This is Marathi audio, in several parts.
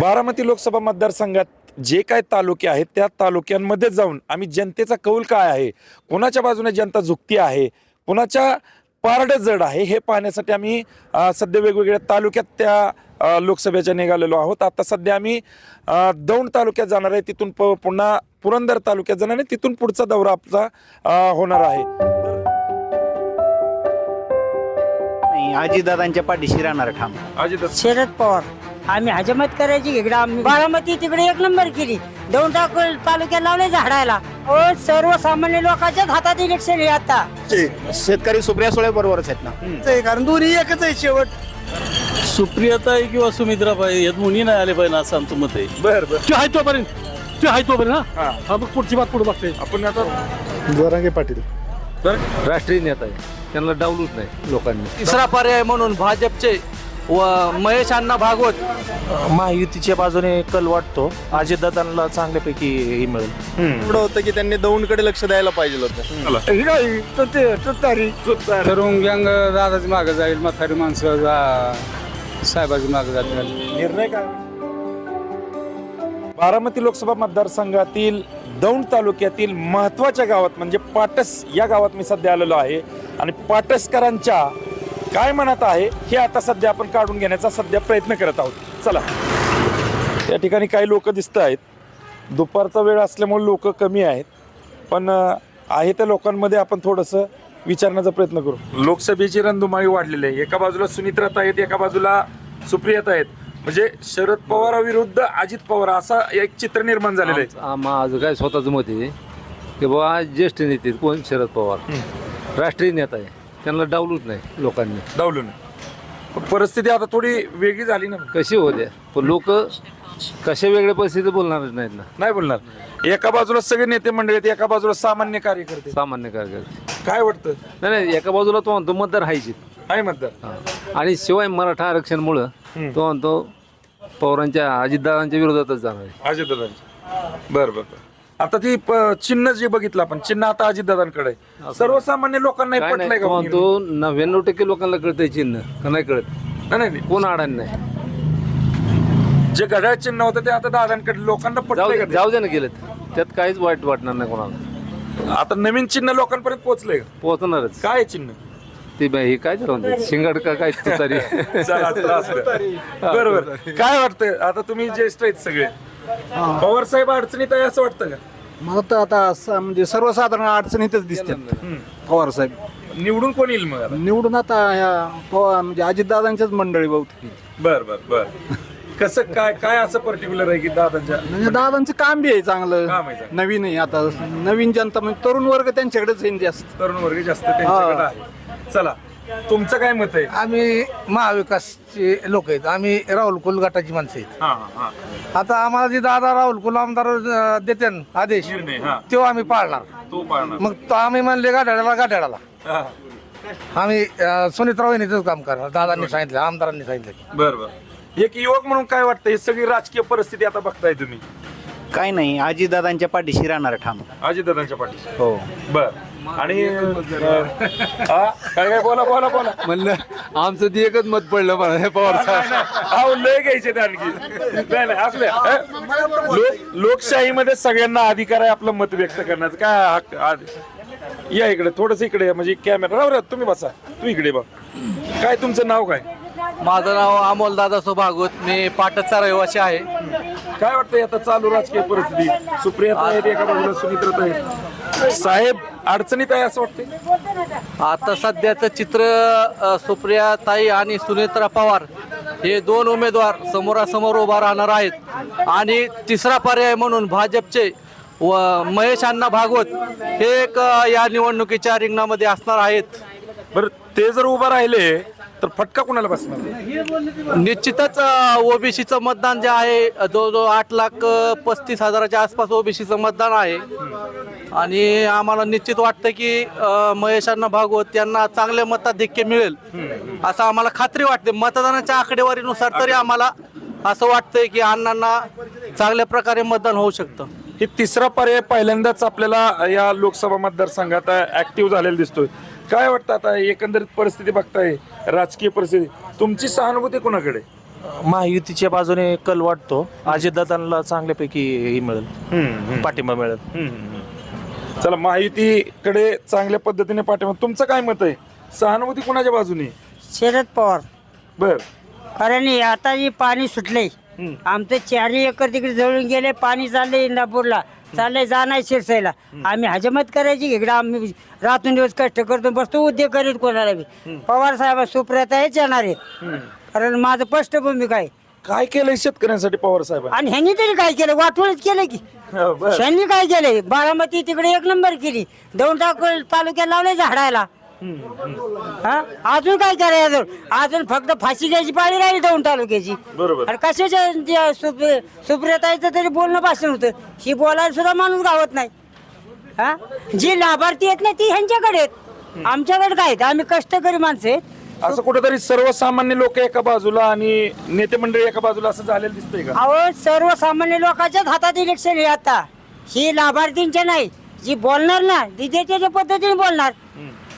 बारामती लोकसभा मतदारसंघात जे काय तालुके आहेत त्या तालुक्यांमध्ये जाऊन आम्ही जनतेचा कौल काय आहे? कोणाच्या बाजूने जनता झुकती आहे? कोणाच्या पारडं जड आहे? हे पाहण्यासाठी आम्ही सध्या वेगवेगळ्या तालुक्यात त्या लोकसभेच्या निघालेलो आहोत. आता सध्या आम्ही दौंड तालुक्यात जाणार आहे. तिथून प- पुन्हा पुरंदर तालुक्यात जाणार आहे. तिथून पुढचा दौरा आपला होणार आहे. नाही आजीदादांच्या पाठीशी राहणार ठाम. अजित शरद पवार. आम्ही हजमत करायची इकडे आम्ही. बारामती तिकडे एक नंबर केली. दोन टाक तालुक्यात लावले झाडायला. ओ सर्वसामान्य लोकांच्याच हातात इलेक्शन आहे आता. शेतकरी सुप्रिया सुळे बरोबरच आहेत ना? कारण दोन्ही एकच आहे शेवट. सुप्रियाताई किंवा सुमित्राबाई यात मुनी नाही आले पाहिजे असं आमचं मत आहे. बर बर. ते आहे तोपर्यंत. ते आहे तोपर्यंत हा. हा. हा मग पुढची बात पुढे बघते. आपण आता जोरांगे पाटील. राष्ट्रीय नेता आहे. त्यांना डावलूच नाही लोकांनी. तिसरा पर्याय म्हणून भाजपचे व महेश अण्णा भागवत. महायुतीच्या बाजूने कल वाटतो. अजितदादांना चांगल्यापैकी हे मिळेल. एवढं होतं की त्यांनी दौंडकडे लक्ष द्यायला पाहिजे होतं. तरुण गँग दादाची मागं जाईल म्हातारी माणसं जा. साहेबाची मागं जातील. निर्णय काय? बारामती लोकसभा मतदारसंघातील दौंड तालुक्यातील महत्त्वाच्या गावात म्हणजे पाटस या गावात मी सध्या आलेलो आहे. आणि पाटसकरांच्या काय मनात आहे हे आता सध्या आपण काढून घेण्याचा सध्या प्रयत्न करत आहोत. चला. या ठिकाणी काही लोक दिसत आहेत. दुपारचा वेळ असल्यामुळे लोक कमी आहेत. पण आहे त्या लोकांमध्ये आपण थोडंसं विचारण्याचा प्रयत्न करू. लोकसभेची रणधुमाळी वाढलेली आहे. एका बाजूला सुनित्रात आहेत एका बाजूला सुप्रियात आहेत. म्हणजे शरद पवाराविरुद्ध अजित पवार असा एक चित्र निर्माण झालेलं आहे. माझं काय स्वतःचं मत आहे की बाबा ज्येष्ठ नेते कोण? शरद पवार. राष्ट्रीय नेता आहे. त्यांना डावलूच नाही लोकांनी. डावलून पण परिस्थिती आता थोडी वेगळी झाली ना. कशी होत्या पण लोक कशा वेगळ्या परिस्थितीत बोलणारच नाहीत ना. नाही बोलणार. एका बाजूला सगळे नेते मंडळी आहेत एका बाजूला सामान्य कार्यकर्ते. सामान्य कार्यकर्ते. काय वाटतं? नाही नाही एका बाजूला तो म्हणतो मतदार हायचे आहे मतदार. आणि शिवाय मराठा आरक्षणमुळं तो म्हणतो पवारांच्या अजितदादांच्या विरोधातच जाणार आहे. अजितदादांची बर बर बर. आता ती प- चिन्ह जे बघितलं आपण चिन्ह आता अजितदादांकडे आहे. सर्वसामान्य लोकांना हे काय पटलंय नाही का तो नव्याण्णव टक्के लोकांना कळतंय चिन्ह का नाही कळत? नाही, नाही नाही. कोण अडाण नाही. जे घड्याळ चिन्ह होतं ते आता दादांकडे लोकांना जाऊ पटलंय दे का जाऊ दे ना गेलेत. त्यात काहीच वाईट वाटणार नाही कोणाला. ते? आता नवीन चिन्ह लोकांपर्यंत पोहोचलंय का? पोहोचणारच. काय आहे चिन्ह? ते बाई हे काय झालं म्हणते? शिंगाड का काय तरी. चला, त्रास नाही. बरोबर काय वाटतं आता तुम्ही ज्येष्ठ आहेत सगळे. पवार साहेब अडचणीत आहे असं वाटतं का? मला तर आता स- म्हणजे सर्वसाधारण अडचणीतच दिसते. पवार साहेब. निवडून कोण येईल मग निवडून आता ह्या पवार म्हणजे अजितदादांच्याच मंडळी बहुतेक बर बर बर. कसं काय काय असं पर्टिक्युलर आहे की दादांच्या? म्हणजे दादांचं काम बी आहे चांगलं. काम आहे चांगलं. नवीन आहे आता. नवीन जनता म्हणजे तरुण वर्ग त्यांच्याकडेच येईल जास्त. तरुण वर्ग जास्त त्यांच्याकडे आहे. चला तुमचं काय मत आहे? आम्ही महाविकासचे लोक आहेत. आम्ही राहुल कुल गटाची माणसं आहेत. हा हा आता आम्हाला जे दादा राहुल कुल आमदार अं, देते न आदेश निर्णय, हा. तो आम्ही पाळणार. तो पाळणार. मग तो आम्ही म्हणले गाड्याला गाड्याला. हा. आम्ही अं, सुनीतराव यांनीच काम करणार. दादांनी सांगितलं आमदारांनी सांगितलं. बर बर. एक युवक म्हणून काय वाटतं ही सगळी राजकीय परिस्थिती आता बघताय तुम्ही. काय नाही आजीदादांच्या पाठीशी राहणार ठाम. अजितदादांच्या पाठीशी. हो. बर. आणि अं, हा? काय काय बोला बोला बोला. म्हणलं आमचं ते एकच मत पडलं मला हे पवार साहेब. अहो लय घ्यायचे ते आणखी. नाही नाही असले हं? लोक लोकशाहीमध्ये सगळ्यांना अधिकार आहे आपलं मत व्यक्त करण्याचं. काय हक्क आद- या इकडे थोडस इकडे या, म्हणजे कॅमेरा राव रे, तुम्ही बसा. तू इकडे बघ. काय तुमचं नाव काय? माझं नाव अमोल दादा भागवत मी पाटसचा रहिवासी आहे. काय वाटतंय आता चालू राजकीय परिस्थिती? सुप्रिया आहेत एका बाजूला सुमित्रा आहेत. साहेब अडचणीत आहे असं वाटतंय? आता सध्याचं चित्र अ, सुप्रिया ताई आणि सुनेत्रा पवार हे दोन उमेदवार समोरासमोर उभा राहणार आहेत. आणि तिसरा पर्याय म्हणून भाजपचे व महेश अण्णा भागवत हे एक अ, या निवडणुकीच्या रिंगणामध्ये असणार आहेत. बरं ते जर उभं राहिले तर फटका कुणाला बसणार? निश्चितच ओबीसीचं मतदान जे आहे अ, जवळजवळ आठ लाख अ, पस्तीस हजाराच्या आसपास ओबीसीचं मतदान आहे. आणि आम्हाला निश्चित वाटतं की अ, महेश अण्णा भागवत यांना चांगले मताधिक्य मिळेल. असं आम्हाला खात्री वाटते. मतदानाच्या आकडेवारीनुसार तरी आम्हाला असं वाटतंय की अण्णांना चांगल्या प्रकारे मतदान होऊ शकतं. हे तिसरा पर्याय पहिल्यांदाच आपल्याला या लोकसभा मतदारसंघात ऍक्टिव्ह झालेला दिसतोय. काय वाटतं आता? एकंदरीत परिस्थिती बघताय राजकीय परिस्थिती. तुमची सहानुभूती कोणाकडे? महायुतीच्या बाजूने कल वाटतो. अजितदादांना चांगल्यापैकी हे मिळेल. पाठिंबा मिळेल. चला महायुतीकडे चांगल्या पद्धतीने पाठिंबा तुमचं काय मत आहे? सहानुभूती कुणाच्या बाजूने? शरद पवार. बर. कारण हे आता जे पाणी सुटले आमचं चारही एकर तिकडे जळून गेले पाणी चाललंय इंदापूरला. चाललंय जाणार शिरसाईला. आम्ही हजमत करायची इकडे आम्ही रातून दिवस कष्ट करतो बसतो उद्योग करीत कोणाला बी. पवार साहेब सुप्रियाता हेच येणार आहेत. कारण माझं स्पष्ट भूमिका आहे काय केलंय शेतकऱ्यांसाठी पवार साहेबांनी? आणि ह्यांनी तरी काय केलं? वाटवळच केलं की. हो, बर. ह्यांनी काय केलंय? बारामती तिकडे एक नंबर केली. दौंड तालुक्यात लावले झाडायला. हा? अजून काय करायचं अजून? अजून फक्त फाशी घ्यायची पाळी राहिली दौंड तालुक्याची. बरोबर. आणि कशाच्या त्या सुप्र सुप्रियताईचं तरी बोलणं भाषण होतं. ही बोलायला सुद्धा माणूस गावत नाही. हा? जी लाभार्थी आहेत ना ती ह्यांच्याकडे आहेत. आमच्याकडे काय आहेत? आम्ही कष्टकरी माणसं आहेत. असं कुठेतरी सर्वसामान्य लोक एका बाजूला आणि नेते मंडळी एका बाजूला असं झालेलं दिसतंय का? अहो सर्वसामान्य लोकांच्याच हातात इलेक्शन आहे आता. ही लाभार्थींच्या नाही जी बोलणार ना ती पद्धतीने बोलणार.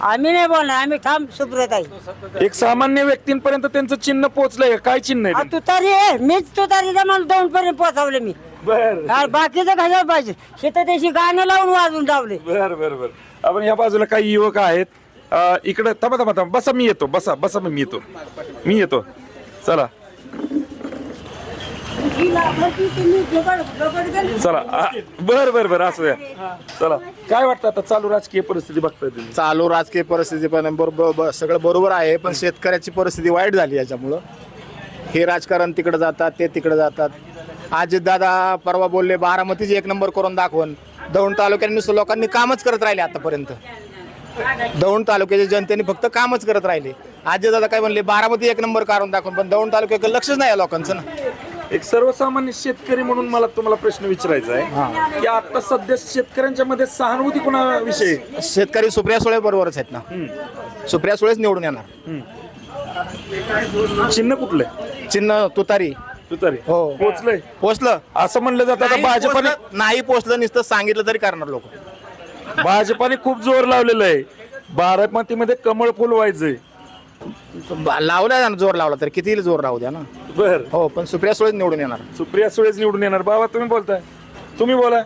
आम्ही नाही बोलणार आम्ही ठाम सुप्रत आहे एक सामान्य व्यक्तींपर्यंत त्यांचं चिन्ह पोहोचलंय काय चिन्ह आहे त्यांचं? तुतारी आहे. मीच तुतारीचा मला दोन पर्यंत पोहोचवले मी. बर. हा, बाकीचं कशाला पाहिजे? शेतात त्याची गाणं लावून वाजून लावले बर बर बर. आपण या बाजूला काही युवक आहेत. इकडं थांबा थांबा थांबा. बसा मी येतो. बसा बसा मी येतो. मी येतो. चला. चला. आ, बर बर बर. असू द्या चला. काय वाटतं आता चालू राजकीय परिस्थिती बघताय तुम्ही? चालू राजकीय परिस्थिती पण बरोबर ब- सगळं बरोबर आहे पण शेतकऱ्याची परिस्थिती वाईट झाली याच्यामुळं. हे राजकारण तिकडे जातात ते तिकडे जातात. आज दादा परवा बोलले बारामतीची एक नंबर करून दाखवून. दौंड तालुक्यात नुसतं लोकांनी कामच करत राहिले आतापर्यंत. दौंड तालुक्याच्या जनतेने फक्त कामच करत राहिले. आज दादा काय म्हणले बारामती एक नंबर करून दाखवून पण दौंड तालुक्याकडे लक्षच नाही या लोकांचं ना. एक सर्वसामान्य शेतकरी म्हणून मला तुम्हाला प्रश्न विचारायचा आहे. की आता सध्या शेतकऱ्यांच्या मध्ये सहानुभूती कोणाविषयी शेतकरी सुप्रिया सुळे बरोबरच आहेत ना. सुप्रिया सुळेच निवडून येणार. चिन्ह कुठलंय? चिन्ह तुतारी. तुतारी. हो. पोचलंय? पोचलं. असं म्हणलं जातं आता भाजपाने नाही पोचलं नुसतं सांगितलं तरी करणार लोक. भाजपाने खूप जोर लावलेला आहे. बारामतीमध्ये कमळ फुल व्हायचंय. लावलाय ना जोर लावला तर किती जोर राहू द्या ना. बर. हो पण सुप्रिया सुळेच निवडून येणार. सुप्रिया सुळेच निवडून येणार. बाबा तुम्ही बोलताय. तुम्ही बोला.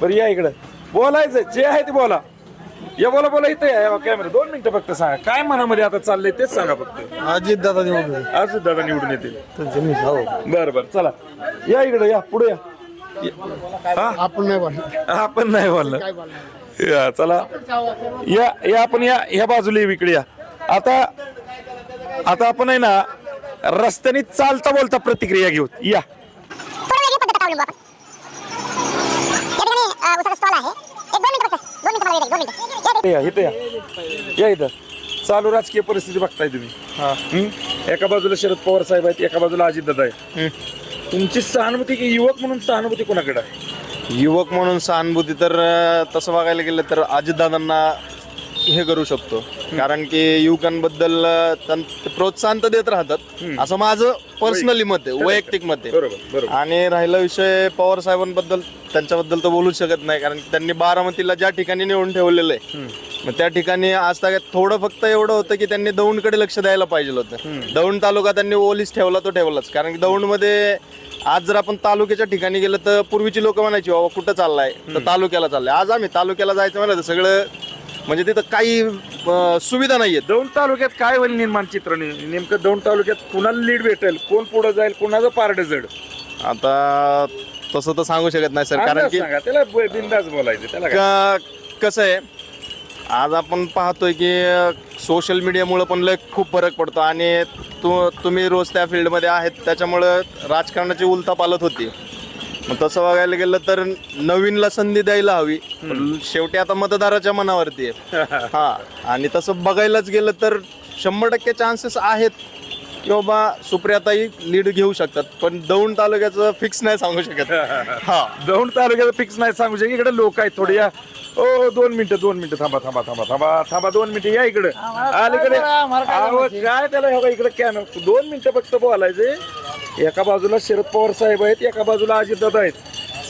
बरं या इकडं. बोलायचं जे आहे ते बोला. या बोला बोला. इथे या कॅमेरा दोन मिनिटं फक्त सांगा. काय मनामध्ये आता चाललंय तेच सांगा फक्त. अजित दादा निवडून आज दादा निवडून येतील. बर बर. चला. या इकडे या. पुढे या. हा? आपण नाही बोलणार. आपण नाही बोलणार. या चला. या या आपण या ह्या बाजूला येऊ इकडे या. आता आता आपण आहे ना रस्त्याने चालता बोलता प्रतिक्रिया घेऊ. या. इथे या इथे या. या इथं. चालू राजकीय परिस्थिती बघताय तुम्ही. हं? एका बाजूला शरद पवार साहेब आहेत एका बाजूला अजित आहे तुमची सहानुभूती की युवक म्हणून सहानुभूती कोणाकडे आहे? युवक म्हणून सहानुभूती तर तसं बघायला गेलं तर अजितदादांना हे करू शकतो. कारण की युवकांबद्दल त्यां- प्रोत्साहन तर देत राहतात. असं माझं पर्सनली मत आहे वैयक्तिक मत आहे. बरोबर आणि राहिला विषय पवार साहेबांबद्दल त्यांच्याबद्दल तर बोलूच शकत नाही कारण की त्यांनी बारामतीला ज्या ठिकाणी नेऊन ठेवलेलं आहे मग त्या ठिकाणी आज तक थोडं फक्त एवढं होतं की त्यांनी दौंडकडे लक्ष द्यायला पाहिजे होतं. दौंड तालुका त्यांनी ओलीस ठेवला तो ठेवलाच. कारण की दौंडमध्ये आज जर आपण तालुक्याच्या ठिकाणी गेलं तर पूर्वीची लोक म्हणायची बाबा कुठं चाललाय? तर तालुक्याला चाललाय. आज आम्ही तालुक्याला जायचं म्हणलं तर सगळं म्हणजे तिथं काही अं, सुविधा नाहीयेत. दौंड तालुक्यात काय होईल निर्माण चित्र? ने- नेमकं दौंड तालुक्यात कुणाला लीड भेटेल कोण पुढे जाईल कुणाचं पारड जड? आता तसं तर सांगू शकत नाही सर कारण अंदाज की सांगा त्याला ब- बिनधास्त बोलायचं त्याला काय? क- कसं आहे आज आपण पाहतोय की सोशल मीडियामुळं पण लय खूप फरक पडतो आणि तू तुम्ही रोज त्या फील्डमध्ये आहेत त्याच्यामुळं राजकारणाची उलथा पालत होती. मग तसं बघायला गेलं तर नवीनला संधी द्यायला हवी शेवटी आता मतदाराच्या मनावरती आहे. हा आणि तसं बघायलाच गेलं तर शंभर टक्के चान्सेस आहेत. की बाबा सुप्रियाताई लीड घेऊ शकतात पण दौंड तालुक्याचं फिक्स नाही सांगू शकत. हा. दौंड तालुक्यात फिक्स नाही सांगू शकत. इकडे लोक आहेत थोडे या. ओ दोन मिनिटं दोन मिनिटं. थांबा थांबा थांबा थांबा थांबा दोन मिनिटं. या इकडे. अलीकडे. काय त्याला हे बघा, इकडे कॅमेरा दोन मिनिटं फक्त बोलायचे. एका बाजूला शरद पवार साहेब आहेत एका बाजूला अजितदादा आहेत.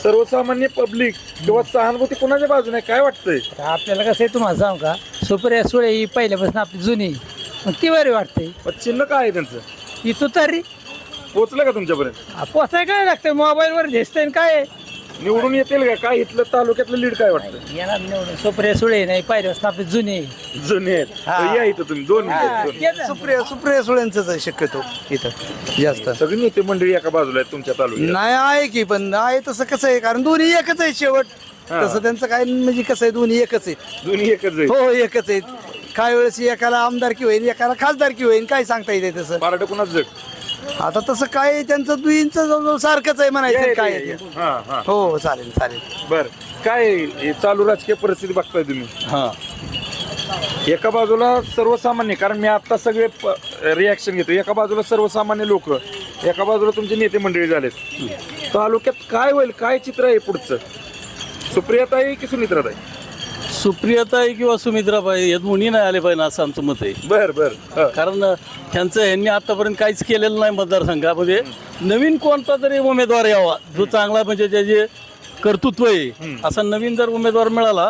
सर्वसामान्य पब्लिक किंवा सहानुभूती कुणाच्या बाजूने? आहे? काय वाटतंय? आपल्याला कसं आहे तुम्हाला सांगू का? सुप्रिया सुळे ही पहिल्यापासून आपली जुनी. मग ती बरी वाटते. पण चिन्ह काय आहे त्यांचं? ही तुतारी पोचलं का तुमच्यापर्यंत? पोचाय काय लागतं मोबाईल वर दिसतंय काय? निवडून येतील का? काय इथलं तालुक्यातलं लीड काय वाटतं? येणार निवडून. सुप्रिया सुळे नाही पाहिजे आपले जुने. जुने आहेत. या इथं तुम्ही दोन मिनिटं, दोन मिनिटं. सुप्रिया सुप्रिया सुळ्यांचंच आहे शक्यतो इथं जास्त. सगळी नेते मंडळी एका बाजूला आहेत तुमच्या तालुक्यात. नाही आहे की पण आहे तसं कसं आहे? कारण दोन्ही एकच आहे शेवट. तसं त्यांचं काय म्हणजे कसं आहे दोन्ही एकच आहे दोन्ही एकच आहे हो एकच आहे काय वेळेस एकाला आमदारकी होईल एकाला खासदारकी होईल काय सांगता येते तसं? पारड कुणाच जग? आता तसं काय त्यांचं दुईंचं सारखंच आहे म्हणायचं काय ते. हा. हा हो. चालेल चालेल. बर. काय हे चालू राजकीय परिस्थिती बघताय तुम्ही? एका बाजूला सर्वसामान्य कारण मी आता सगळे रिॲक्शन घेतो. एका बाजूला सर्वसामान्य लोक एका बाजूला तुमचे नेते मंडळी झालेत. तालुक्यात काय होईल काय चित्र आहे पुढचं? सुप्रियाताई की सुनित्राताई? सुप्रियाताई किंवा सुमित्राबाई हे दोन्ही नाही आले पाहिजे असं आमचं मत आहे. बर बर. हं. कारण त्यांचं यांनी आतापर्यंत काहीच केलेलं नाही मतदारसंघामध्ये नवीन कोणता तरी उमेदवार यावा जो चांगला म्हणजे त्याचे कर्तृत्व आहे असा नवीन जर उमेदवार मिळाला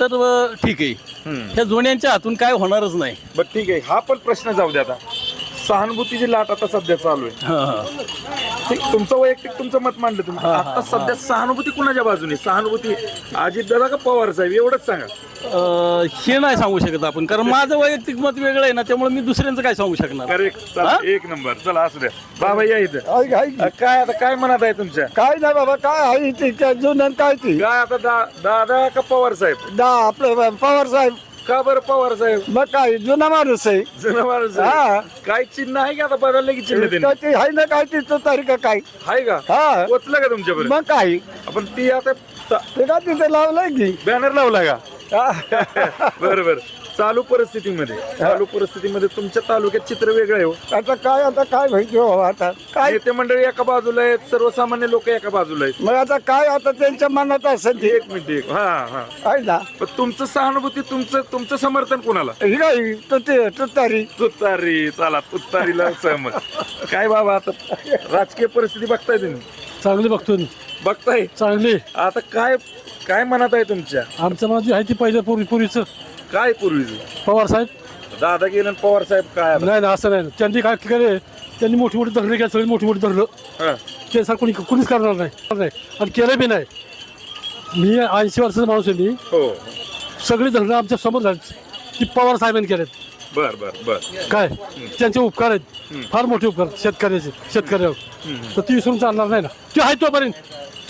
तर अ, ठीक आहे. ह्या जुन्यांच्या हातून काय होणारच नाही. बर ठीक आहे. हा पण प्रश्न जाऊ द्या आता. सहानुभूतीची लाट आता सध्या चालू आहे. ठीक, तुमचं वैयक्तिक तुमचं मत मांडलं तुम्ही. आता सध्या सहानुभूती कुणाच्या बाजूने? सहानुभूती अजितदादा का पवार साहेब? एवढंच सांगा. अ, हे नाही सांगू शकत आपण कारण माझं वैयक्तिक मत वेगळं आहे ना त्यामुळे मी दुसऱ्यांचं काय सांगू शकणार? करेक्ट चला एक नंबर. चला असू द्या. बाबा या इथं. अ, काय आता काय म्हणत आहे तुमच्या? काय नाही बाबा काय आहे? ते जुनं काय ती? काय आता दा- दादा का पवार साहेब? दा आपलं पवार साहेब. का बरं पवार साहेब? मग काय जुना माणूस आहे. जुना माणूस आहे. हा. काय चिन्ह आहे का आता बदलले की चिन्ह त्यांनी? ते आहे ना काय तिथं तारीख काय? आहे का? हा. पोचलं का तुमच्यापर्यंत? मग काय? आपण ती आता ते का तिथे लावलंय की? बॅनर लावला का? बरं बरं. चालू परिस्थितीमध्ये चालू परिस्थितीमध्ये तुमच्या तालुक्यात चित्र वेगळं आहे हो. आता काय आता काय माहिती हो आता काय नेते मंडळी एका बाजूला आहेत सर्वसामान्य लोक एका बाजूला आहेत. मग आता काय आता त्यांच्या मनात असेल ते. एक मिनिट एक हा हा. आहे ना? पण तुमचं सहानुभूती तुमचं तुमचं समर्थन कोणाला? ही काय तो ते तुतारी तुतारी चला तुतारीला सहमत. काय बाबा आता राजकीय परिस्थिती बघताय तुम्ही? चांगली बघतो मी. बघताय? चांगली. आता काय काय म्हणत आहे तुमच्या? आमच्या मनात आहे ती पहिल्या पूर्वी पूर्वीचं काय पूर्वीच पवार साहेब. दादा गेलं आणि पवार साहेब काय आता? नाही ना असं नाही. त्यांनी काय केलं त्यांनी मोठी मोठी धरले काय सगळी मोठी मोठी धरलं हा. ते सर कोणी कोणीच करणार नाही. नाही. आणि केलं बी नाही. मी ऐंशी वर्षाचा माणूस आहे मी. हो. सगळी धरणं आमच्यासमोर झाली. ती पवार साहेबांनी केलेत. बर बर बर. काय? त्यांचे उपकार आहेत. फार मोठे उपकार शेतकऱ्याचे शेतकऱ्यावर. तर ती विसरून चालणार नाही ना. ते आहे तोपर्यंत.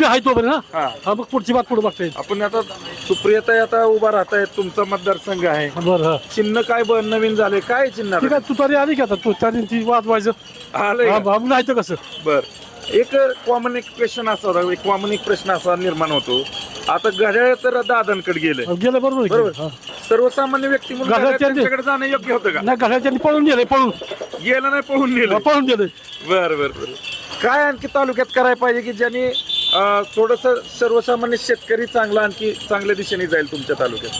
ते आहे तोपर्यंत हा. ना हा मग पुढची बात पुढे बघता येईल. आपण आता सुप्रियता आता उभा राहताय तुमचा मतदारसंघ आहे. बरं चिन्ह काय ब- नवीन झाले? काय चिन्ह ठीक आता? आहे तू तरी आली की आता तू तरी ती वाद व्हायचं आलंय हा, का? नाही तर कसं? बर. एक कॉमन एक क्वेश्चन असा एक कॉमन एक प्रश्न असा निर्माण होतो. आता घड्याळ तर दादांकडे गेलंय. गेलं बरोबर आहे की? बरोबर. सर्वसामान्य व्यक्ती म्हणून घड्याळ घड्याळ त्यांनी- त्यांच्याकडे जाणं योग्य होतं का? नाही त्यांनी पळून गेले पळून. गेलं नाही पळून गेलं. पळून गेले. बर बर बर. काय आणखी तालुक्यात करायला पाहिजे की ज्यांनी थोडस सर्वसामान्य शेतकरी चांगला आणखी चांगल्या दिशेने जाईल तुमच्या तालुक्यात?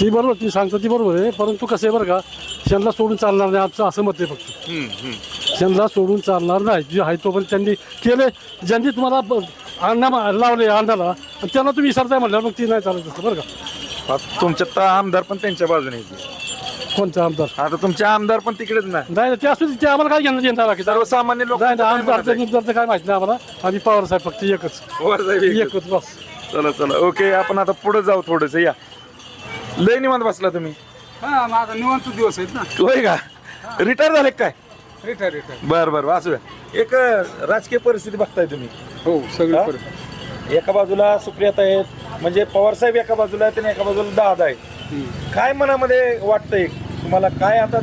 ती बरोबर ती सांगतो ती बरोबर आहे. परंतु कसं आहे बरं का त्यांना सोडून चालणार नाही आमचं असं मत आहे फक्त. हम्म, हम्म. त्यांना सोडून चालणार नाही. जे आहे तोपर्यंत त्यांनी केले. ज्यांनी तुम्हाला ब- अण्णा मा- लावले अण्णाला आणि त्यांना तुम्ही विसरताय म्हणल्यावर मग ती नाही चालत असतं बरं का? आता तुमच्या तर आमदार पण त्यांच्या बाजूने आहेत. कोणता आमदार? आता तुमचे आमदार पण तिकडेच नाही नाही ते असू दे, ते आम्हाला काय घेणं देणार आहे? सर्वसामान्य लोक नाही आमदार आमदार काय माहिती नाही आम्हाला. आम्ही पवार साहेब फक्त एकच. एकच. बस. चला चला. ओके आपण आता पुढे जाऊ थोडस. या. लय निवांत बसला तुम्ही. हा माझा निवांत दिवस आहेत ना. होय का? रिटायर झाले काय? रिटायर रिटायर बर बर असू द्या. एक अं, राजकीय परिस्थिती बघताय तुम्ही. हो सगळी हा? एका बाजूला सुप्रियाता आहेत. म्हणजे पवार साहेब एका बाजूला आहेत आणि एका बाजूला दादा आहेत. काय मनामध्ये वाटतंय? तुम्हाला काय आता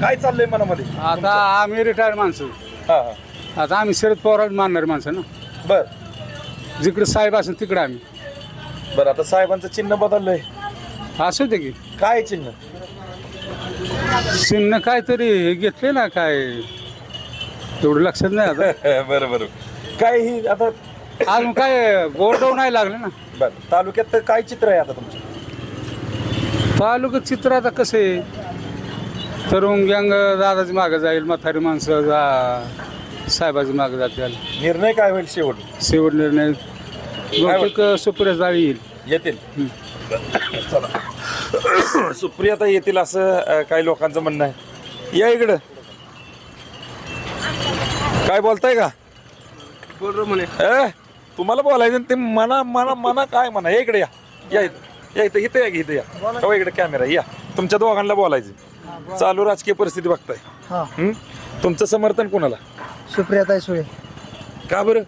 काय चाललंय मनामध्ये? आता आम्ही रिटायर माणसं. हा हा. आता आम्ही शरद पवार मानणारे माणसं ना. बर. जिकडे साहेब असेल तिकडे आम्ही. बर आता साहेबांचं चिन्ह बदललंय. असू दे की. काय चिन्ह? चिन्ह काहीतरी हे घेतले ना काय? एवढं लक्षात नाही आता. बरं बरं. काय ही आता अजून काय गोरडव नाही लागले ना. बर तालुक्यात तर काय चित्र आहे आता तुमचं? तालुक्यात चित्र आता कसं? आहे तरुण गँग दादाची मागं जाईल म्हातारी माणसं जा साहेबाची मागं जातील. निर्णय काय होईल शेवट? शेवट निर्णय बहुतेक सुप्रिया जाळी येईल. येतील. चला. सुप्रियाता येतील असं अं, काही लोकांचं म्हणणं आहे. या इकडं. काय बोलताय का? ए, तुम्हाला बोलायचं ते मना मना मना काय म्हणा? हे इकडे या. या इथं. या इथं इथं या इथं या. हो इकडे कॅमेरा या. तुमच्या दोघांना बोलायचं. चालू राजकीय परिस्थिती बघताय. हं? तुमचं समर्थन कोणाला? सुप्रियाताई सुळे. का बरं?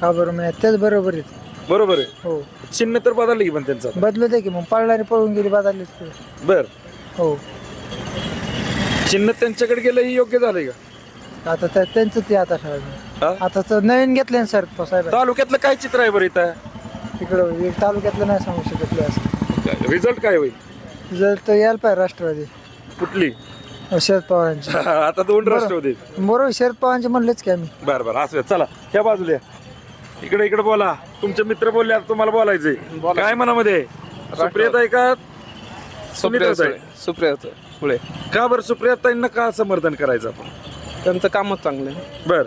का बरं? म्हणजे तेच बरोबर आहेत. बरोबर आहे. हो. चिन्ह तर बदललं की पण त्यांचं बदलू दे की मग? पळणारी पळून गेली बदललीच की. बर. हो. चिन्ह त्यांच्याकडे गेलं ही योग्य झालंय का? आता त्या- त्यांचं ते आता ठरवलं हा? आता तर नवीन घेतले ना सर साहेब. तालुक्यातलं काय चित्र आहे बरं इथं? इकडं एक तालुक्यातलं नाही सांगू शकत असं. रिझल्ट काय होईल? जर तर यायला पाहिजे राष्ट्रवादी. कुठली? शरद पवारांची. आता दोन राष्ट्रवादी. बरोबर शरद पवारांचे म्हणलेच की आम्ही. बर बर असू. चला ह्या बाजूला या. इकडे इकडे बोला. तुमचे मित्र बोलले आता तुम्हाला बोलायचंय. काय मनामध्ये? सुप्रियात आहे का? सुनीताताई. आहे? सुप्रियाचं पुढे का बरं सुप्रियाताईंना का समर्थन करायचं आपण? त्यांचं कामच चांगलं बर.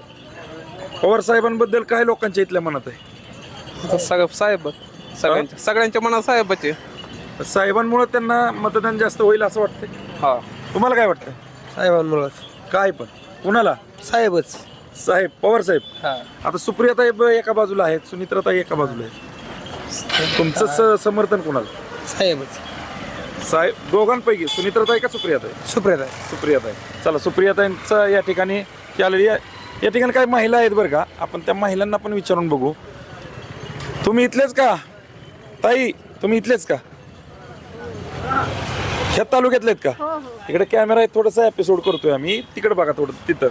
पवार साहेबांबद्दल काय लोकांच्या इथल्या मनात आहे आहे? सगळं साहेब सगळ्यांच्या सगळ्यांच्या मनात साहेबच. साहेबांमुळे त्यांना मतदान जास्त होईल असं वाटतंय? हा. तुम्हाला काय वाटतं साहेबांमुळं काय पण. कुणाला? साहेबच. साहेब पवार साहेब. आता सुप्रियाताई ब- एका बाजूला आहेत सुनित्राताई एका बाजूला आहेत. तुमचं स- समर्थन कुणाला? साहेबच. साहेब दोघांपैकी सुनित्राताई का सुप्रियाताई? सुप्रियाताई. सुप्रियाताई. चला सुप्रियाताईंचं या ठिकाणी या या ठिकाणी काही महिला आहेत बरं का? आपण त्या महिलांना पण विचारून बघू. तुम्ही इथलेच का? ताई तुम्ही इथलेच का? ह्या तालुक्यातलेत का? इकडे कॅमेरा आहे थोडासा एपिसोड करतोय आम्ही. तिकडे बघा थोडं तिथं.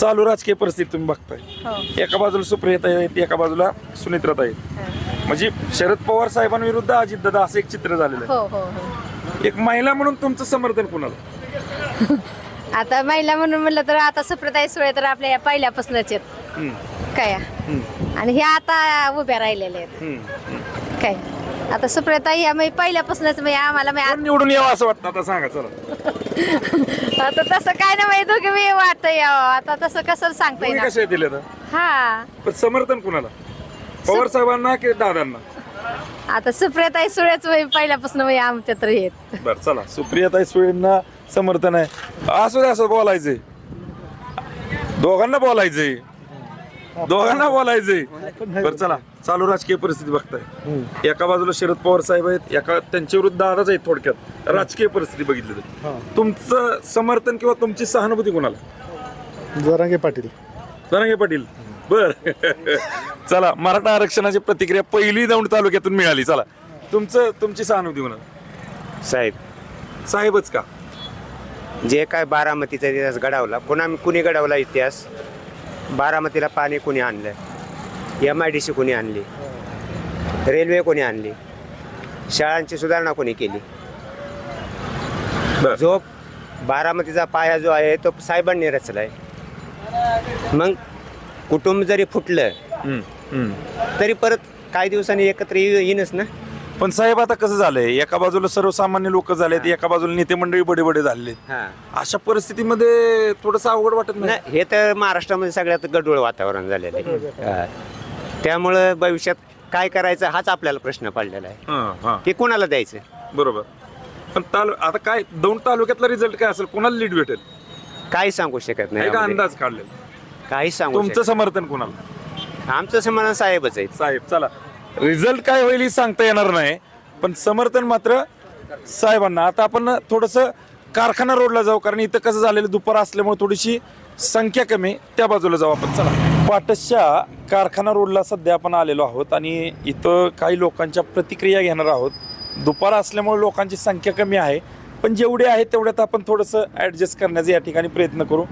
चालू राजकीय परिस्थिती तुम्ही बघताय. एका बाजूला सुप्रियता आहेत एका बाजूला सुनित्रता आहेत. म्हणजे शरद पवार साहेबांविरुद्ध अजितदादा असं एक चित्र झालेलं हो हो हो. आहे एक महिला म्हणून तुमचं समर्थन कुणाला? आता महिला म्हणून म्हणलं तर आता सुप्रताई सुळे तर आपल्या या पहिल्यापासूनच आहेत. काय? आणि हे आता उभ्या राहिलेल्या आहेत. काय? आता सुप्रताई ह्या म्हणजे पहिल्यापासूनच म्हणजे आम्हाला म्हणजे कोण निवडून यावं असं वाटतं? आता सांगा चला. आता तसं काय नाही माहिती दोघे मी वाटतं यावं. आता तसं कसं सांगता तुम्ही येणार? कसे दिले तर हा. पण समर्थन कुणाला? पवार साहेबांना की दादांना? आता सुप्रियाताई सुळेच म्हणजे पहिल्यापासून म्हणजे आमच्या तर आहेत. बर चला. सुप्रियाताई सुळेंना समर्थन आहे. असं दे असं बोलायचंय. दोघांना बोलायचंय. दोघांना बोलायचंय. बर चला. चालू राजकीय परिस्थिती बघताय. एका बाजूला शरद पवार साहेब आहेत एका त्यांच्या विरुद्ध दादाच आहेत थोडक्यात. राजकीय परिस्थिती बघितली तर. तुमचं समर्थन किंवा तुमची सहानुभूती कोणाला? जरांगे पाटील. जरांगे पाटील. बर. चला मराठा आरक्षणाची प्रतिक्रिया पहिली दौंड तालुक्यातून मिळाली. चला. तुमचं तुमची सहानुभूती कोणाला? साहेब. साहेबच का? जे काय बारामतीचा इतिहास घडवला पुन्हा कुणी घडवला इतिहास? बारामतीला पाणी कुणी आणलं एम आय डी सी कुणी आणली? रेल्वे कोणी आणली? शाळांची सुधारणा कोणी केली? बर. जो बारामतीचा पाया जो आहे तो साहेबांनी रचला आहे मग कुटुंब जरी फुटलं हम्म, हम्म. तरी परत काही दिवसांनी एकत्र येई- येईनच ना? पण साहेब आता कसं झालंय? एका बाजूला सर्वसामान्य लोक झालेत एका बाजूला नेते मंडळी बडे बडे झालेत हां. अशा परिस्थितीमध्ये थोडस अवघड वाटत नाही? नाही हे तर महाराष्ट्रामध्ये सगळ्यात गडूळ वातावरण झालेलं आहे. हा. त्यामुळं भविष्यात काय करायचं हाच आपल्याला प्रश्न पडलेला आहे. हां, हां, की कोणाला द्यायचं? बरोबर. पण तालु आता काय दोन तालुक्यातला रिझल्ट काय असेल? कोणाला लीड भेटेल? काही सांगू शकत नाही का यामध्ये. अंदाज काढलेला. काही सांगू तुमचं समर्थन कोणाला? शकत. आमचं समाधान साहेबच आहे साहेब चला. रिझल्ट काय होईल हे सांगता येणार नाही. पण समर्थन मात्र साहेबांना. आता आपण थोडंसं कारखाना रोडला जाऊ कारण इथं कसं झालेलं दुपार असल्यामुळे थोडीशी संख्या कमी. त्या बाजूला जाऊ आपण. चला. पाटसच्या कारखाना रोडला सध्या आपण आलेलो आहोत आणि इथं काही लोकांच्या प्रतिक्रिया घेणार आहोत. दुपार असल्यामुळे लोकांची संख्या कमी आहे. पण जेवढे आहे तेवढ्यात आपण थोडंसं ॲडजस्ट करण्याचा या ठिकाणी प्रयत्न करू.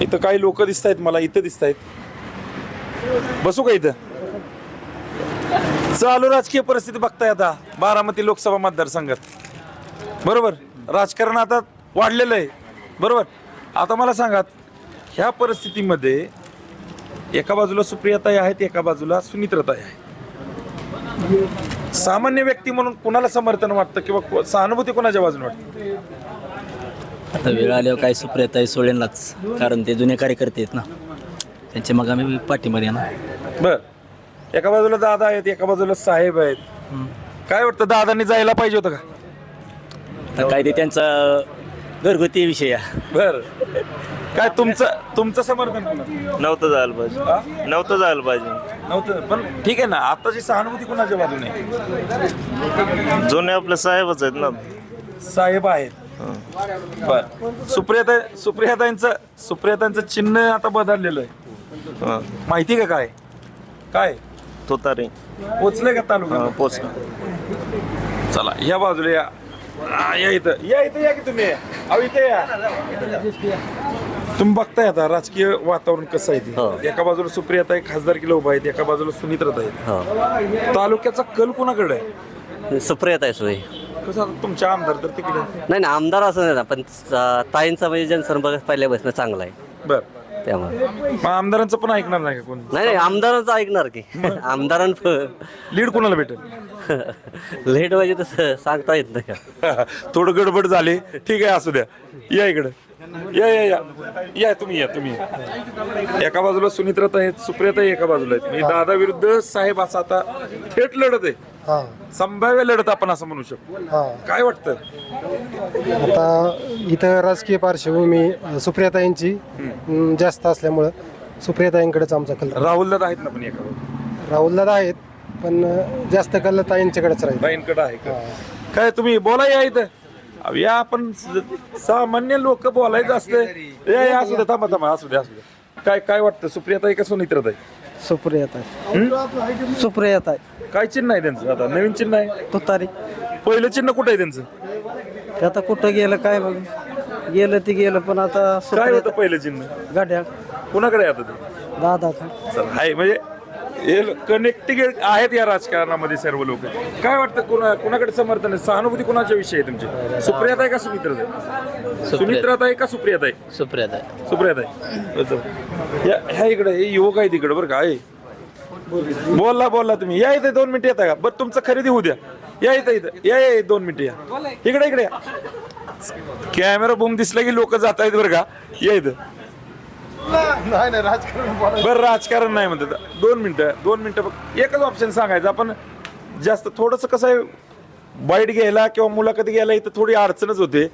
इथं काही लोक दिसत आहेत मला. इथं दिसत आहेत बसू का इथं? चालू राजकीय परिस्थिती बघताय आता. बारामती लोकसभा मतदारसंघात. बरोबर? राजकारण आता वाढलेलं आहे. बरोबर? आता मला सांगा ह्या परिस्थितीमध्ये एका बाजूला सुप्रियाताई आहेत एका बाजूला सुनित्रताई आहे सामान्य व्यक्ती म्हणून कुणाला समर्थन वाटतं किंवा को- सहानुभूती कोणाच्या बाजूने वाटते? आता वेळ आल्यावर काय सुप्रियाताई सोळेंनाच कारण ते जुने कार्यकर्ते आहेत ना. त्यांचे मग आम्ही पाठीमध्ये ना. बर. एका बाजूला दादा आहेत एका बाजूला साहेब आहेत. काय वाटतं दादांनी जायला पाहिजे होतं का? काय ते त्यांचा घरगुती विषय बर. काय तुमचं तुमचं समर्थन कोणाचं? नव्हतं जायला पाहिजे. हा? नव्हतं जायला पाहिजे. नव्हतं पण ठीक आहे ना आताची सहानुभूती कोणाच्या बाजूने आहे? जुने आपले साहेबच आहेत ना. साहेब आहेत. बर. सुप्रियाता सुप्रियातांचं सुप्रियातांचं चिन्ह आता बदललेलं आहे. माहिती का काय? काय? तुतारी पोचलंय का तालुका पोच चला या बाजूला या. आ, या इथं. या इथं या की तुम्ही? अहो इथे या. तुम्ही बघताय आता राजकीय वातावरण कसं आहे ते. एका बाजूला सुप्रियाता एक खासदार किलो उभा आहेत एका बाजूला सुनित्रता आहेत. तालुक्याचा कल कुणाकडे आहे? सुप्रियता आहे सोय कसं आता तुमचे आमदार तर तिकडे. नाही नाही आमदार असं नाही ना पण ताईंचा म्हणजे जनसंपर्क पहिल्यापासून चांगला आहे. बर. त्यामुळे. मग आमदारांचं पण ऐकणार नाही का कोणी? नाही नाही आमदारांचं ऐकणार की. आमदारां लीड कोणाला भेटेल? लेट म्हणजे तसं सांगता येत नाही थोडं गडबड झाली. ठीक आहे असू द्या. या इकडं. या या या. या तुम्ही या तुम्ही या. एका बाजूला सुनित्रता आहेत सुप्रियता एका बाजूला आहेत. म्हणजे दादा विरुद्ध साहेब असा आता थेट लढत आहे. संभाव्य लढत आपण असं म्हणू शकतो. काय वाटतं? आता इथं राजकीय पार्श्वभूमी सुप्रियाताईंची जास्त असल्यामुळं सुप्रियाताईंकडेच आमचा कल राहुल. दादा आहेत ना पण एका? बाजूला राहुलदादा आहेत पण अ, जास्त कल ताईंच्याकडेच राहील. बाईंकडे आहे का? काय तुम्ही बोला या इथं. अहो, या आपण स- सामान्य लोक बोलायचं असते या या असू द्या थांबा थांबा असू द्या असू द्या काय काय वाटतं? सुप्रियाता आहे का सुनित्रता आहे सुप्रियता सुप्रियता काय चिन्ह आहे त्यांचं? आता नवीन चिन्ह आहे? तुतारी. पहिलं चिन्ह कुठं आहे त्यांचं? ते आता कुठं गेलं काय बघ. गेलं ते गेलं पण आता काय होतं पहिलं चिन्ह? गाड्या कुणाकडे आहे आता ते? दादा चला आहे म्हणजे हे कनेक्टेड आहेत या राजकारणामध्ये सर्व लोक. काय वाटतं कुणा कुणाकडे समर्थन आहे? सहानुभूती कुणाच्या विषयी आहे तुमची? सुप्रियात आहे का सुमित्रात आहे सुमित्रात आहे का सुप्रियात आहे सुप्रियता आहे सुप्रियात आहे. या ह्या इकडे हे युवक आहे तिकडे बरं का? आहे बोलला बोलला तुम्ही. या इथे दोन मिनिटं येता का? बरं तुमचं खरेदी होऊ द्या. या इथं इथं. या या दोन मिनिटं या. इकडे इकडे या. कॅमेरा बूम दिसला की लोक जात आहेत बरं का? या इथं. बरं राजकारण नाही म्हणतात. दोन मिनिटं दोन मिनिटं फक्त. एकच ऑप्शन सांगायचं. आपण जास्त थोडंसं कसं आहे बाईट घ्यायला किंवा मुलाखत घ्यायला इथं थोडी अडचणच होते.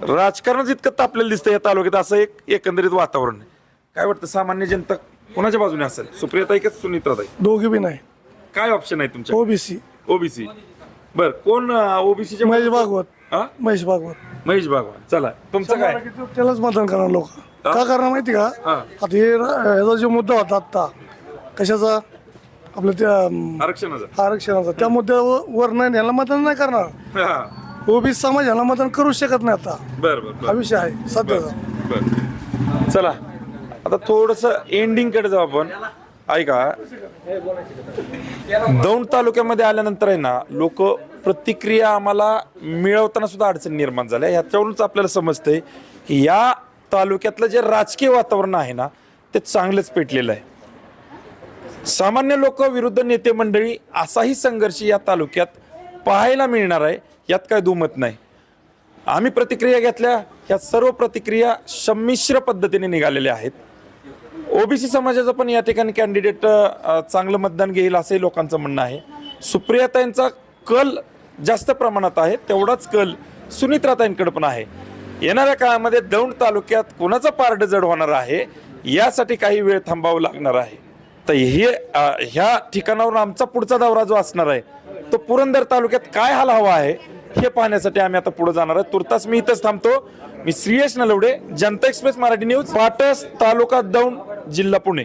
राजकारणच इतकं तापलेलं दिसतं या तालुक्यात असं एक एकंदरीत वातावरण आहे. काय वाटतं सामान्य जनता कोणाच्या बाजूने असेल? सुप्रियताई का सुनीत्राताई दोघे बी नाही. काय ऑप्शन आहे तुमच्या? ओबीसी ओबीसी बर कोण ओबीसीच्या महेश भागवत. हा? महेश भागवत. महेश भागवान चला तुमचं काय? त्यालाच मतदान करणार लोक. का करणार माहिती का? हा. आता हे ह्याचा जो मुद्दा होता आत्ता कशाचा? आपलं त्या अम, आरक्षणाचं. आरक्षणाचा. त्या मुद्द्यावर वर नाही ह्याला मतदान नाही करणार. हा. ओबीसी समाज ह्याला मतदान करू शकत नाही आता. बर बर बर. हा विषय आहे सध्याचा बर चला आता थोडस एंडिंगकडे जाऊ आपण. ऐका. दौंड तालुक्यामध्ये आल्यानंतर आहे ना लोक प्रतिक्रिया आम्हाला मिळवताना सुद्धा अडचण निर्माण झाल्या. ह्याच्यावरूनच आपल्याला समजतंय की या तालुक्यातलं जे राजकीय वातावरण आहे ना ते चांगलंच पेटलेलं आहे. सामान्य लोक विरुद्ध नेते मंडळी असाही संघर्ष या तालुक्यात पाहायला मिळणार आहे यात काय दुमत नाही. आम्ही प्रतिक्रिया घेतल्या ह्या सर्व प्रतिक्रिया संमिश्र पद्धतीने निघालेल्या आहेत. ओबीसी समाजाचं पण या ठिकाणी कॅन्डिडेट चांगलं मतदान घेईल असंही लोकांचं म्हणणं आहे. सुप्रियाताईंचा कल जास्त प्रमाणात आहे तेवढाच कल सुनित्राताईंकडे पण आहे. येणाऱ्या काळामध्ये दौंड तालुक्यात कोणाचं पारड जड होणार आहे यासाठी काही वेळ थांबावं लागणार आहे. तर हे ह्या ठिकाणावरून आमचा पुढचा दौरा जो असणार आहे तो पुरंदर तालुक्यात काय हाल हवा आहे हे पाहण्यासाठी आम्ही आता पुढे जाणार आहे. तुर्तास मी इथंच थांबतो. मी श्रीयश नलवडे जनता एक्सप्रेस मराठी न्यूज पाटस तालुका दौंड जिल्हा पुणे.